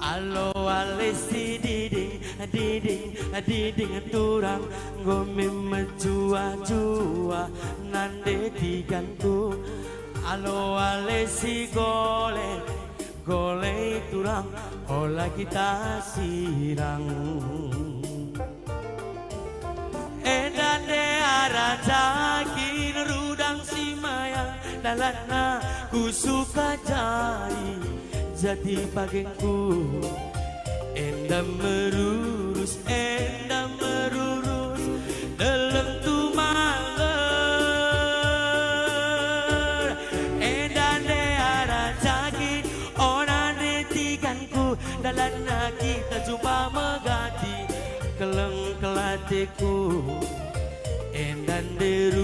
Alo alesi diding diding diding turang. Gomi menjua jua nande digantu. Alo alesi gole gole turang. Ola kita sirang. Edan de arajakin rudang simaya Dalana ku suka jari jadi bagengku Endam merurus, endam merurus Dalam mangger Endan de arajaki Orang netikanku Dalam kita jumpa megati Keleng kelatiku Endan de rusul,